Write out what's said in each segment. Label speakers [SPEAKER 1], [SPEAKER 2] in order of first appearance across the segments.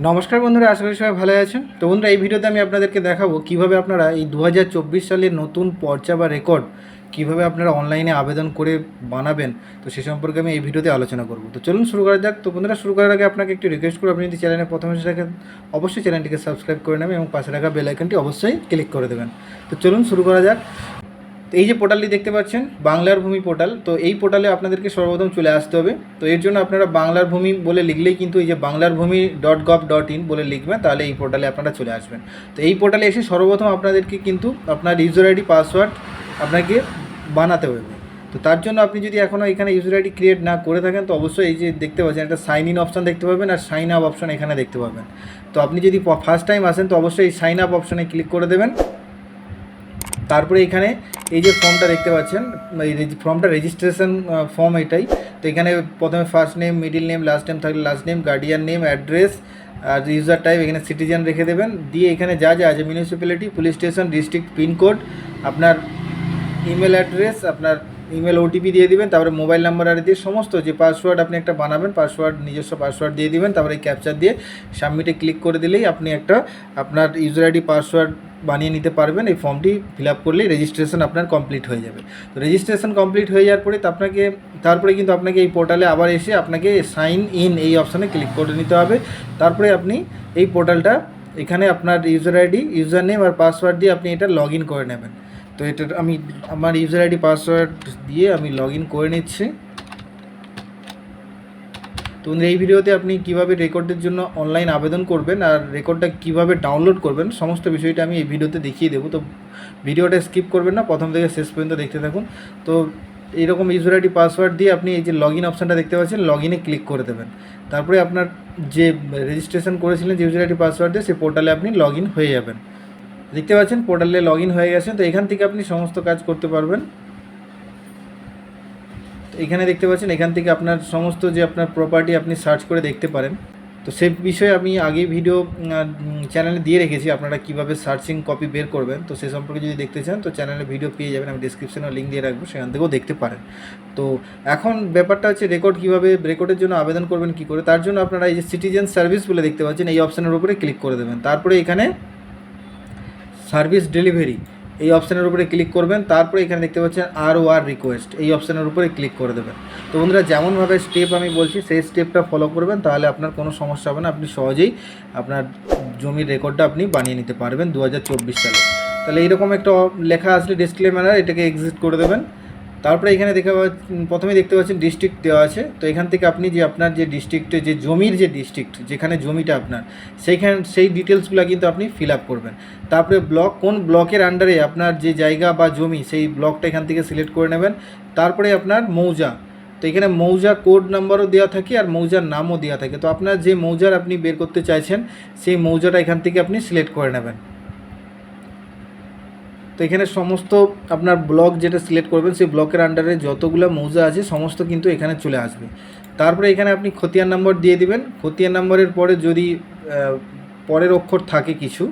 [SPEAKER 1] নমস্কার বন্ধুরা, আশা করি সবাই ভালো আছেন। তো বন্ধুরা, এই ভিডিওতে আমি আপনাদেরকে দেখাবো কীভাবে আপনারা এই দু হাজার চব্বিশ সালের নতুন পর্চা বা রেকর্ড কীভাবে আপনারা অনলাইনে আবেদন করে বানাবেন, তো সে সম্পর্কে আমি এই ভিডিওতে আলোচনা করব। তো চলুন শুরু করা যাক। তো বন্ধুরা, শুরু করার আগে আপনাকে একটু রিকোয়েস্ট করব, আপনি যদি চ্যানেলে প্রথমে এসে থাকেন, অবশ্যই চ্যানেলটিকে সাবস্ক্রাইব করে নেবেন এবং পাশে রাখা বেল আইকনটি অবশ্যই ক্লিক করে দেবেন। তো চলুন শুরু করা যাক। তো এই যে পোর্টালটি দেখতে পাচ্ছেন, বাংলার ভূমি পোর্টাল তো এই পোর্টালে আপনাদেরকে সর্বপ্রথম চলে আসতে হবে। তো এর জন্য আপনারা বাংলার ভূমি বলে লিখলেই কিন্তু এই যে বাংলার ভূমি ডট গভ ডট ইন বলে লিখবেন, তাহলে এই পোর্টালে আপনারা চলে আসবেন। তো এই পোর্টালে এসে সর্বপ্রথম আপনাদেরকে কিন্তু আপনার ইউজার আইডি পাসওয়ার্ড আপনাকে বানাতে হবে। তো তার জন্য আপনি যদি এখনও এখানে ইউজার আইডি ক্রিয়েট না করে থাকেন, তো অবশ্যই এই যে দেখতে পাচ্ছেন, একটা সাইন ইন অপশান দেখতে পাবেন আর সাইন আপ অপশন এখানে দেখতে পাবেন। তো আপনি যদি ফার্স্ট টাইম আসেন, তো অবশ্যই এই সাইন আপ অপশনে ক্লিক করে দেবেন। তারপরে এখানে এই যে ফর্মটা দেখতে পাচ্ছেন ফর্মটা রেজিস্ট্রেশন ফর্ম এটাই। তো এখানে প্রথমে first name middle name last name থাকলে last name guardian name address আর ইউজার টাইপ এখানে সিটিজেন রেখে দেবেন। দিয়ে এখানে যা যা আছে municipality police station district pincode আপনার ইমেল অ্যাড্রেস আপনার ইমেল ওটিপি দিয়ে দিবেন, তারপরে মোবাইল নাম্বার আর দিয়ে সমস্ত যে পাসওয়ার্ড আপনি একটা বানাবেন পাসওয়ার্ড নিজস্ব পাসওয়ার্ড দিয়ে দিবেন, তারপরে ক্যাপচার দিয়ে সাবমিটে ক্লিক করে দিলেই আপনি একটা আপনার ইউজার আইডি পাসওয়ার্ড বানিয়ে নিতে পারবেন। এই ফর্মটি ফিল আপ করলেই রেজিস্ট্রেশন আপনার কমপ্লিট হয়ে যাবে। তো রেজিস্ট্রেশন কমপ্লিট হয়ে যাওয়ার পরে আপনাকে, তারপরে কিন্তু আপনাকে এই পোর্টালে আবার এসে আপনাকে সাইন ইন এই অপশানে ক্লিক করে নিতে হবে। তারপরে আপনি এই পোর্টালটা এখানে আপনার ইউজার আইডি ইউজার নেম আর পাসওয়ার্ড দিয়ে আপনি এটা লগ করে নেবেন। তো এটা আমি আমার ইউজার আইডি পাসওয়ার্ড দিয়ে আমি লগ ইন করে নিচ্ছি। তো এই ভিডিওতে আপনি কীভাবে রেকর্ডের জন্য অনলাইন আবেদন করবেন আর রেকর্ডটা কীভাবে ডাউনলোড করবেন, সমস্ত বিষয়টা আমি এই ভিডিওতে দেখিয়ে দেবো। তো ভিডিওটা স্কিপ করবেন না, প্রথম থেকে শেষ পর্যন্ত দেখতে থাকুন। তো এইরকম ইউজার আইডি পাসওয়ার্ড দিয়ে আপনি এই যে লগ ইন অপশানটা দেখতে পাচ্ছেন লগ ইনে ক্লিক করে দেবেন। তারপরে আপনার যে রেজিস্ট্রেশন করেছিলেন যে ইউজার আইডি পাসওয়ার্ড দিয়ে, সেই পোর্টালে আপনি লগ ইন হয়ে যাবেন। দেখতে পাচ্ছেন পোর্টালে লগ হয়ে গেছে। তো এখান থেকে আপনি সমস্ত কাজ করতে পারবেন। এখানে দেখতে পাচ্ছেন, এখান থেকে আপনার সমস্ত যে আপনার প্রপার্টি আপনি সার্চ করে দেখতে পারেন। তো সে বিষয়ে আমি আগেই ভিডিও চ্যানেলে দিয়ে রেখেছি, আপনারা কীভাবে সার্চিং কপি বের করবেন। তো সে সম্পর্কে যদি দেখতে চান, তো চ্যানেলে ভিডিও পেয়ে যাবেন, আমি ডিসক্রিপশনে লিঙ্ক দিয়ে রাখব, সেখান থেকেও দেখতে পারেন। তো এখন ব্যাপারটা হচ্ছে রেকর্ড কীভাবে রেকর্ডের জন্য আবেদন করবেন, কি করে, তার জন্য আপনারা এই যে সিটিজেন সার্ভিস বলে দেখতে পাচ্ছেন, এই অপশানের উপরে ক্লিক করে দেবেন। তারপরে এখানে সার্ভিস ডেলিভারি, এই অপশানের উপরে ক্লিক করবেন, তারপরে এখানে দেখতে পাচ্ছেন আর ও আর রিকোয়েস্ট এই অপশানের উপরে ক্লিক করে দেবেন। তো বন্ধুরা, যেমনভাবে স্টেপ আমি বলছি, সেই স্টেপটা ফলো করবেন, তাহলে আপনার কোনো সমস্যা হবে না, আপনি সহজেই আপনার জমির রেকর্ডটা আপনি বানিয়ে নিতে পারবেন দু হাজার চব্বিশ সালে। তাহলে এইরকম একটা লেখা আসলে ডিসক্লেমার এটাকে এক্সিট করে দেবেন। তারপরে এখানে দেখে প্রথমে দেখতে পাচ্ছেন ডিস্ট্রিক্ট দেওয়া আছে। তো এখান থেকে আপনি যে আপনার যে ডিস্ট্রিক্টে যে জমির যে ডিস্ট্রিক্ট যেখানে জমিটা আপনার, সেইখান সেই ডিটেলসগুলো কিন্তু আপনি ফিল আপ করবেন। তারপরে ব্লক কোন ব্লকের আন্ডারে আপনার যে জায়গা বা জমি, সেই ব্লকটা এখান থেকে সিলেক্ট করে নেবেন। তারপরে আপনার মৌজা। তো এখানে মৌজা কোড নাম্বারও দেওয়া থাকে আর মৌজার নামও দেওয়া থাকে। তো আপনার যে মৌজার আপনি বের করতে চাইছেন, সেই মৌজাটা এখান থেকে আপনি সিলেক্ট করে নেবেন। তো এখানে সমস্ত আপনার ব্লক যেটা সিলেক্ট করবেন, সেই ব্লকের আন্ডারে যতগুলো মৌজা আছে, সমস্ত কিন্তু এখানে চলে আসবে। তারপরে এখানে আপনি খতিয়ান নম্বর দিয়ে দিবেন। খতিয়ান নম্বরের পরে যদি পরের অক্ষর থাকে কিছু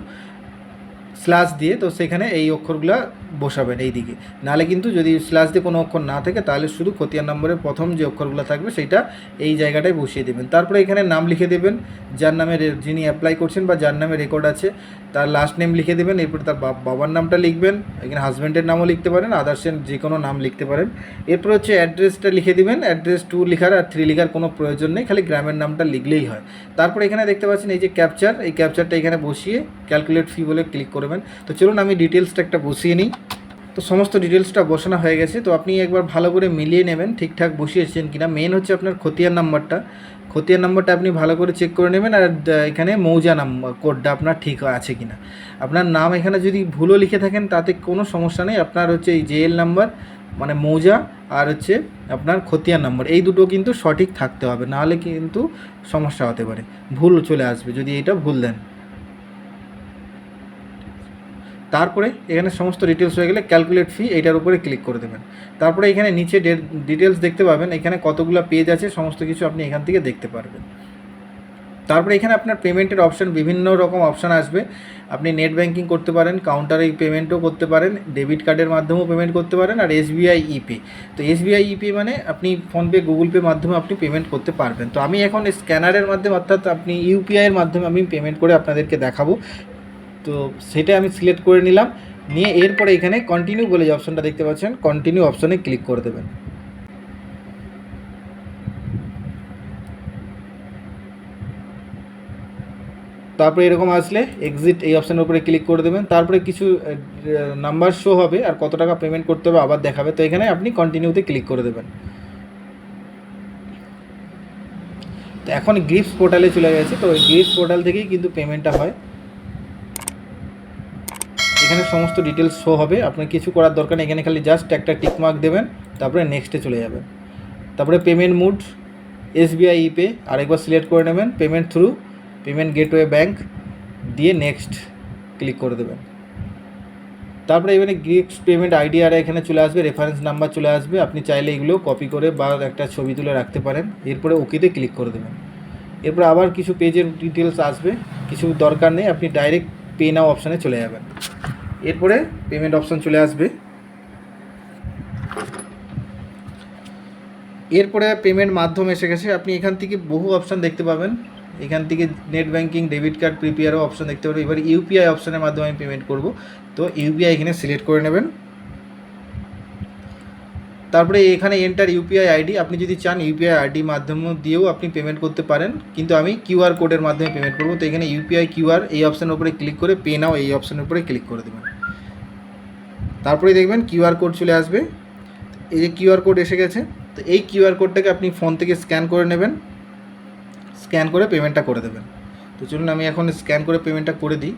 [SPEAKER 1] স্ল্যাশ দিয়ে তো সেখানে এই অক্ষরগুলো বসাবেন এই দিকে নাহলে কিন্তু যদি স্ল্যাশ দিয়ে কোনো অক্ষর না থাকে, তাহলে শুধু খতিয়ান নম্বরের প্রথম যে অক্ষরগুলো থাকবে, সেটা এই জায়গাটায় বসিয়ে দেবেন। তারপরে এখানে নাম লিখে দেবেন, যার নামে যিনি অ্যাপ্লাই করছেন বা যার নামে রেকর্ড আছে, তার লাস্ট নেম লিখে দেবেন, এরপরে তার বাব- বাবার নামটা লিখবেন, এখানে হাজব্যান্ডের নামও লিখতে পারেন আদার্সের যে কোনো নাম লিখতে পারেন। এরপর হচ্ছে অ্যাড্রেসটা লিখে দেবেন অ্যাড্রেস টু লিখার আর থ্রি লিখার কোনো প্রয়োজন নেই, খালি গ্রামের নামটা লিখলেই হয়। তারপরে এখানে দেখতে পাচ্ছেন এই যে ক্যাপচার এই ক্যাপচারটা এখানে বসিয়ে ক্যালকুলেট ফি বলে ক্লিক করবেন তো চলুন আমি ডিটেলসটা একটা বসিয়ে নিই। তো সমস্ত ডিটেলসটা বসানো হয়ে গেছে। তো আপনি একবার ভালো করে মিলিয়ে নেবেন, ঠিকঠাক বসিয়েছেন কিনা। মেন হচ্ছে আপনার খতিয়ান নাম্বারটা। খতিয়ার নাম্বারটা আপনি ভালো করে চেক করে নেবেন আর এখানে মৌজা নাম্বার কোডটা আপনার ঠিক আছে কিনা। আপনার নাম এখানে যদি ভুলও লিখে থাকেন, তাতে কোনো সমস্যা নেই। আপনার হচ্ছে এই জেএল নাম্বার মানে মৌজা, আর হচ্ছে আপনার খতিয়ান নম্বর। এই দুটো কিন্তু সঠিক থাকতে হবে। নাহলে কিন্তু সমস্যা হতে পারে। ভুল চলে আসবে। যদি এটা ভুল দেন। তারপরে এখানে সমস্ত ডিটেলস হয়ে গেলে ক্যালকুলেট ফি এইটার উপরে ক্লিক করে দেবেন। তারপরে এখানে নিচে ডিটেলস দেখতে পাবেন, এখানে কতগুলো পেজ আছে, সমস্ত কিছু আপনি এখান থেকে দেখতে পারবেন। তারপরে এখানে আপনার পেমেন্টের অপশান বিভিন্ন রকম অপশান আসবে। আপনি নেট ব্যাঙ্কিং করতে পারেন কাউন্টারে পেমেন্টও করতে পারেন ডেবিট কার্ডের মাধ্যমেও পেমেন্ট করতে পারেন, আর এসবিআই ইপে তো এসবিআই ইপে মানে আপনি ফোনপে গুগল পে মাধ্যমে আপনি পেমেন্ট করতে পারবেন। তো আমি এখন স্ক্যানারের মাধ্যমে, অর্থাৎ আপনি ইউপিআইয়ের মাধ্যমে আমি পেমেন্ট করে আপনাদেরকে দেখাবো। তো সেটা আমি সিলেক্ট করে নিলাম। নিয়ে এরপরে এখানে কন্টিনিউ বলে যে অপশনটা দেখতে পাচ্ছেন কন্টিনিউ অপশনে ক্লিক করে দেবেন। তারপরে এরকম আসলে এক্সিট এই অপশানের উপরে ক্লিক করে দেবেন। তারপরে কিছু নাম্বার শো হবে আর কত টাকা পেমেন্ট করতে হবে আবার দেখাবে। তো এখানে আপনি কন্টিনিউতে ক্লিক করে দেবেন। তো এখন গ্রিপস পোর্টালে চলে গেছে। তো ওই গ্রিপস পোর্টাল থেকেই কিন্তু পেমেন্টটা হয়। এখানে সমস্ত ডিটেলস শো হবে। আপনার কিছু করার দরকার নেই, এখানে খালি জাস্ট একটা টিক মার্ক দেবেন, তারপরে নেক্সটে চলে যাবেন। তারপরে পেমেন্ট মুড এসবিআই ইপে আরেকবার সিলেক্ট করে নেবেন payment through payment gateway bank দিয়ে নেক্সট ক্লিক করে দেবেন। তারপরে এখানে গ্রিক্স পেমেন্ট আইডি আর এখানে চলে আসবে রেফারেন্স নাম্বার চলে আসবে, আপনি চাইলে এগুলো কপি করে বা একটা ছবি তুলে রাখতে পারেন, এরপরে ওকেতে ক্লিক করে দেবেন। এরপর আবার কিছু পেজের ডিটেলস আসবে, কিছু দরকার নেই, আপনি ডাইরেক্ট পে নাও অপশানে চলে যাবেন। এরপরে পেমেন্ট অপশান চলে আসবে। এরপরে পেমেন্ট মাধ্যম এসে গেছে। আপনি এখান থেকে বহু অপশান দেখতে পাবেন। এখান থেকে নেট ব্যাঙ্কিং ডেবিট কার্ড প্রিপেয়ারও অপশান দেখতে পাবেন। এবার ইউপিআই অপশানের মাধ্যমে আমি পেমেন্ট করব। তো ইউপিআই এখানে সিলেক্ট করে নেবেন। তারপরে এখানে এন্টার ইউপিআই আইডি আপনি যদি চান ইউপিআই আইডি মাধ্যম দিয়েও আপনি পেমেন্ট করতে পারেন। কিন্তু আমি কিউআর কোডের মাধ্যমে পেমেন্ট করব। তো এখানে ইউপিআই কিউআর এই অপশানের উপরে ক্লিক করে পে নাও এই অপশানের উপরে ক্লিক করে দেবেন। তারপরে দেখবেন কিউআর কোড চলে আসবে। এই যে কিউআর কোড এসে গেছে, তো এই কিউআর কোডটাকে আপনি ফোন থেকে স্ক্যান করে নেবেন। স্ক্যান করে পেমেন্টটা করে দেবেন। তো চলুন আমি এখন স্ক্যান করে পেমেন্টটা করে দিই।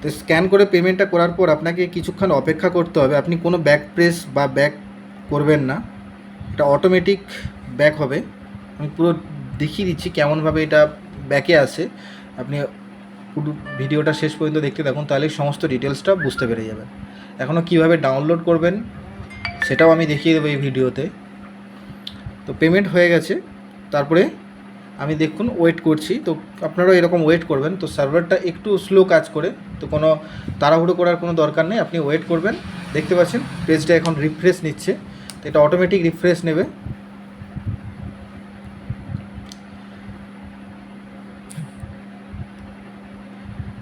[SPEAKER 1] তো স্ক্যান করে পেমেন্টটা করার পর আপনাকে কিছুক্ষণ অপেক্ষা করতে হবে। আপনি কোনো ব্যাক প্রেস বা ব্যাক করবেন না। এটা অটোমেটিক ব্যাক হবে। আমি পুরো দেখিয়ে দিচ্ছি কেমনভাবে এটা ব্যাকে আসে আপনি পুরো ভিডিওটা শেষ পর্যন্ত দেখতে থাকুন, তাহলে সমস্ত ডিটেলসটা বুঝতে পেরে যাবেন। এখনও কীভাবে ডাউনলোড করবেন, সেটাও আমি দেখিয়ে দেবো এই ভিডিওতে। তো পেমেন্ট হয়ে গেছে। তারপরে আমি দেখুন, ওয়েট করছি। তো আপনারাও এরকম ওয়েট করবেন, তো সার্ভারটা একটু স্লো কাজ করে, তো কোনো তাড়াহুড়ো করার কোনো দরকার নেই। আপনি ওয়েট করবেন, দেখতে পাচ্ছেন, পেজটা এখন রিফ্রেশ নিচ্ছে। তো এটা অটোমেটিক রিফ্রেশ নেবে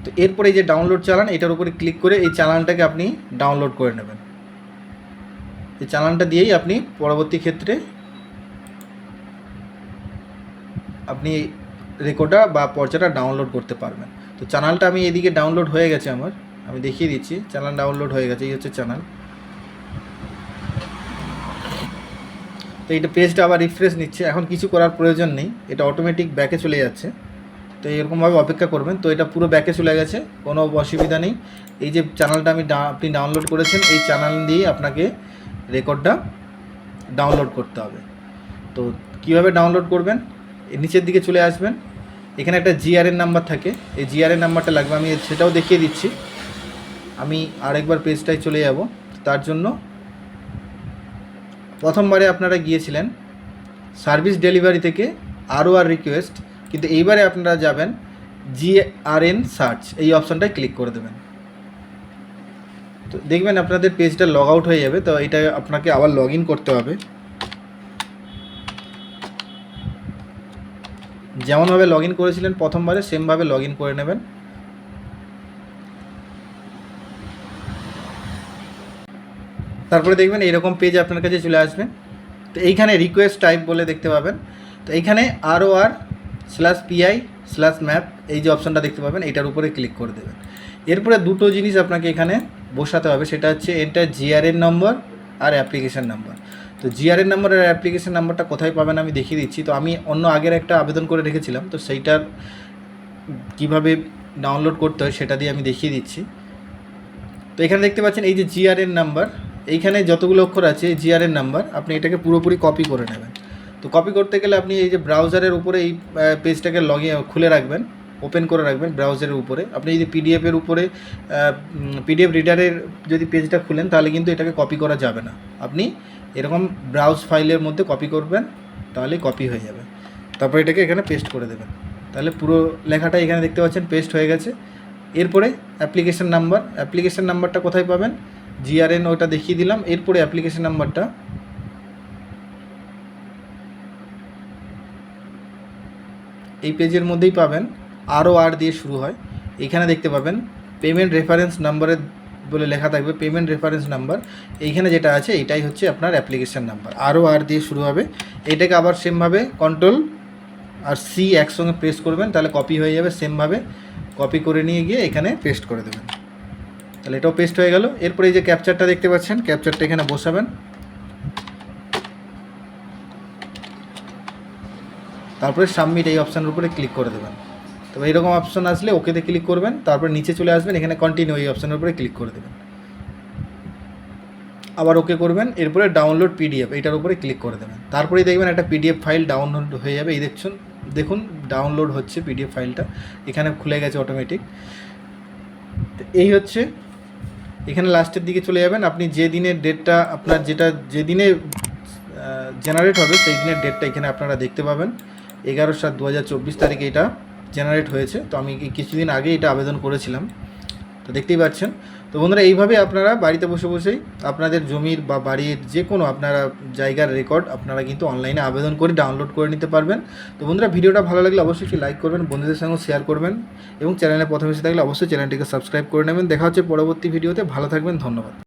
[SPEAKER 1] তো এরপরে যে ডাউনলোড চালান, এটার উপরে ক্লিক করে এই চালানটাকে আপনি ডাউনলোড করে নেবেন। এই চালানটা দিয়েই আপনি পরবর্তী ক্ষেত্রে আপনি রেকর্ডটা বা পর্চাটা ডাউনলোড করতে পারবেন। তো চ্যানেলটা আমি এদিকে ডাউনলোড হয়ে গেছে আমার। আমি দেখিয়ে দিচ্ছি চ্যানেল ডাউনলোড হয়ে গেছে, এই হচ্ছে চ্যানেল তো এইটা পেজটা আবার রিফ্রেশ নিচ্ছে। এখন কিছু করার প্রয়োজন নেই। এটা অটোমেটিক ব্যাকে চলে যাচ্ছে। তো এরকমভাবে অপেক্ষা করবেন। তো এটা পুরো ব্যাকে চলে গেছে, কোনো অসুবিধা নেই। এই যে চ্যানেলটা আমি আপনি ডাউনলোড করেছেন, এই চ্যানেল দিয়ে আপনাকে রেকর্ডটা ডাউনলোড করতে হবে। তো কীভাবে ডাউনলোড করবেন? নিচের দিকে চলে আসবেন। এখানে একটা জিআরএন নাম্বার থাকে। এই জিআরএন নাম্বারটা লাগবে, আমি সেটাও দেখিয়ে দিচ্ছি। আমি আরেকবার পেজটায় চলে যাব। তার জন্য প্রথমবারে আপনারা গিয়েছিলেন সার্ভিস ডেলিভারি থেকে আরও আর রিকোয়েস্ট কিন্তু এইবারে আপনারা যাবেন জিআরএন সার্চ এই অপশানটায় ক্লিক করে দেবেন। তো দেখবেন আপনাদের পেজটা লগ আউট হয়ে যাবে, তো এটা আপনাকে আবার লগ করতে হবে। যেমনভাবে লগ ইন করেছিলেন প্রথমবারে সেমভাবে লগ ইন করে নেবেন। তারপরে দেখবেন এইরকম পেজ আপনার কাছে চলে আসবে। তো এইখানে রিকোয়েস্ট টাইপ বলে দেখতে পাবেন। তো এইখানে আরও R slash PI slash map এই যে অপশানটা দেখতে পাবেন, এটার উপরে ক্লিক করে দেবেন। এরপরে দুটো জিনিস আপনাকে এখানে বসাতে হবে, সেটা হচ্ছে এটা জিআরএন নম্বর আর অ্যাপ্লিকেশান নাম্বার তো জিআরএন নাম্বার আর অ্যাপ্লিকেশান নাম্বারটা কোথায় পাবেন আমি দেখিয়ে দিচ্ছি। তো আমি অন্য আগের একটা আবেদন করে রেখেছিলাম, তো সেইটার কীভাবে ডাউনলোড করতে হয় সেটা দিয়ে আমি দেখিয়ে দিচ্ছি। তো এখানে দেখতে পাচ্ছেন এই যে জিআরএন নাম্বার এইখানে যতগুলো অক্ষর আছে জিআরএন নাম্বার আপনি এটাকে পুরোপুরি কপি করে নেবেন। তো কপি করতে গেলে আপনি এই যে ব্রাউজারের উপরে এই পেজটাকে লগ খুলে রাখবেন ওপেন করে রাখবেন ব্রাউজারের উপরে। আপনি যদি পিডিএফের উপরে পিডিএফ রিডারের যদি পেজটা খুলেন, তাহলে কিন্তু এটাকে কপি করা যাবে না। আপনি এরকম ব্রাউজ ফাইলের মধ্যে কপি করবেন, তাহলে কপি হয়ে যাবে। তারপর এটাকে এখানে পেস্ট করে দেবেন। তাহলে পুরো লেখাটা এখানে দেখতে পাচ্ছেন পেস্ট হয়ে গেছে। এরপরে অ্যাপ্লিকেশন নাম্বার অ্যাপ্লিকেশন নাম্বারটা কোথায় পাবেন? জিআরএন ওটা দেখিয়ে দিলাম। এরপরে অ্যাপ্লিকেশন নাম্বারটা এই পেজের মধ্যেই পাবেন আরও আর দিয়ে শুরু হয়। এখানে দেখতে পাবেন পেমেন্ট রেফারেন্স নাম্বারের বলে লেখা থাকবে পেমেন্ট রেফারেন্স নাম্বার এইখানে যেটা আছে, এটাই হচ্ছে আপনার অ্যাপ্লিকেশন নাম্বার আরও আর দিয়ে শুরু হবে। এটাকে আবার সেমভাবে কন্ট্রোল আর সি একসঙ্গে প্রেস করবেন, তাহলে কপি হয়ে যাবে সেমভাবে কপি করে নিয়ে গিয়ে এখানে পেস্ট করে দেবেন। তাহলে এটাও পেস্ট হয়ে গেল। এরপরে এই যে ক্যাপচারটা দেখতে পাচ্ছেন ক্যাপচারটা এখানে বসাবেন। তারপরে সাবমিট এই অপশানের উপরে ক্লিক করে দেবেন। তবে এইরকম অপশান আসলে ওকেতে ক্লিক করবেন, তারপর নিচে চলে আসবেন, এখানে কন্টিনিউ এই অপশানের উপরে ক্লিক করে দেবেন। আবার ওকে করবেন, এরপরে ডাউনলোড পিডিএফ এইটার উপরে ক্লিক করে দেবেন। তারপরেই দেখবেন একটা পিডিএফ ফাইল ডাউনলোড হয়ে যাবে, এই দেখছেন, দেখুন ডাউনলোড হচ্ছে পিডিএফ ফাইলটা এখানে খুলে গেছে অটোমেটিক তো এই হচ্ছে, এখানে লাস্টের দিকে চলে যাবেন, আপনি যে দিনের ডেটটা আপনার যেটা, যে দিনে জেনারেট হবে, সেই দিনের ডেটটা এখানে আপনারা দেখতে পাবেন। এগারো সাত দু হাজার চব্বিশ তারিখে এটা জেনারেট হয়েছে। তো আমি কিছুদিন আগে এটা আবেদন করেছিলাম। তো দেখতেই পাচ্ছেন। তো বন্ধুরা, এইভাবে আপনারা বাড়িতে বসে বসেই আপনাদের জমির বা বাড়ির যে কোনো আপনারা জায়গার রেকর্ড আপনারা কিন্তু অনলাইনে আবেদন করে ডাউনলোড করে নিতে পারবেন। তো বন্ধুরা, ভিডিওটা ভালো লাগলে অবশ্যই একটি লাইক করবেন, বন্ধুদের সঙ্গে শেয়ার করবেন এবং চ্যানেলে প্রথমে এসে থাকলে অবশ্যই চ্যানেলটিকে সাবস্ক্রাইব করে নেবেন। দেখা হচ্ছে পরবর্তী ভিডিওতে। ভালো থাকবেন, ধন্যবাদ।